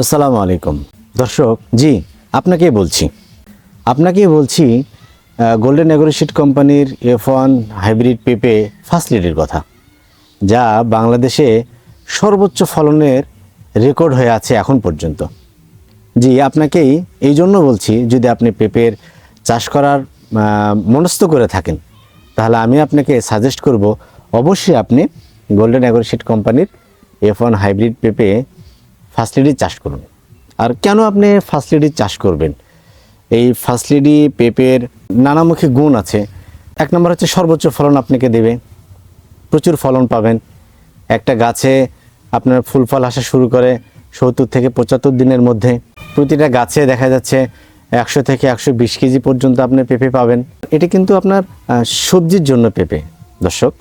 আসসালামু আলাইকুম। দর্শক, জি, আপনাকেই বলছি। আপনাকেই বলছি গোল্ডেন অ্যাগ্রোশিট কোম্পানির এফ ওয়ান হাইব্রিড পেপে ফাসলিটির কথা, যা বাংলাদেশে সর্বোচ্চ ফলনের রেকর্ড হয়ে আছে এখন পর্যন্ত। জি, আপনাকেই এই জন্য বলছি, যদি আপনি পেঁপের চাষ করার মনস্থ করে থাকেন, তাহলে আমি আপনাকে সাজেস্ট করব, অবশ্যই আপনি গোল্ডেন অ্যাগ্রোশিট কোম্পানির এফ ওয়ান হাইব্রিড পেঁপে ফাসলিডি চাষ করুন। আর কেন আপনি ফাসলিডি চাষ করবেন? এই ফাসলিডি পেঁপের নানামুখী গুণ আছে। এক নম্বর হচ্ছে সর্বোচ্চ ফলন আপনাকে দেবে। প্রচুর ফলন পাবেন। একটা গাছে আপনার ফুল ফল আসা শুরু করে সত্তর থেকে পঁচাত্তর দিনের মধ্যে। প্রতিটা গাছে দেখা যাচ্ছে একশো থেকে একশো বিশ কেজি পর্যন্ত আপনি পেঁপে পাবেন। এটা কিন্তু আপনার সবজির জন্য পেঁপে। দর্শক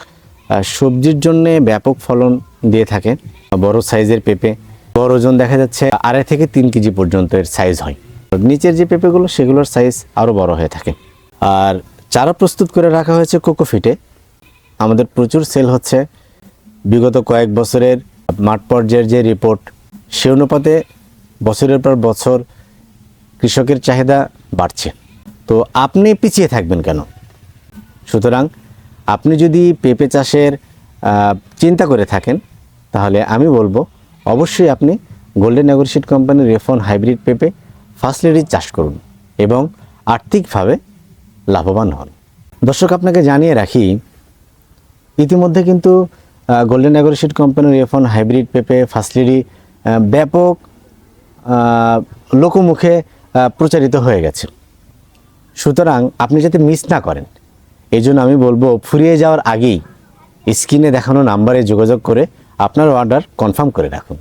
সবজির জন্যে ব্যাপক ফলন দিয়ে থাকে। বড় সাইজের পেঁপে। বড় ওজন দেখা যাচ্ছে, আড়াই থেকে তিন কেজি পর্যন্ত এর সাইজ হয়। নিচের যে পেঁপেগুলো, সেগুলোর সাইজ আরও বড় হয়ে থাকে। আর চারা প্রস্তুত করে রাখা হয়েছে কোকোফিটে আমাদের প্রচুর সেল হচ্ছে। বিগত কয়েক বছরের মাঠ পর্যায়ের যে রিপোর্ট সে অনুপাতে বছরের পর বছর কৃষকের চাহিদা বাড়ছে। তো আপনি পিছিয়ে থাকবেন কেন? সুতরাং আপনি যদি পেঁপে চাষের চিন্তা করে থাকেন, তাহলে আমি বলব অবশ্যই আপনি গোল্ডেন অ্যাগ্রোশিট কোম্পানির রেফন হাইব্রিড পেঁপে ফার্স্ট লেডি চাষ করুন এবং আর্থিকভাবে লাভবান হন। দর্শক, আপনাকে জানিয়ে রাখি, ইতিমধ্যে কিন্তু গোল্ডেন অ্যাগ্রোশিট কোম্পানির এফন হাইব্রিড পেপে ফাসলিডি ব্যাপক লোকমুখে প্রচারিত হয়ে গেছে। সুতরাং আপনি যাতে মিস না করেন, এই আমি বলব, ফুরিয়ে যাওয়ার আগেই স্ক্রিনে দেখানো নাম্বারে যোগাযোগ করে আপনার অর্ডার কনফার্ম করে রাখুন।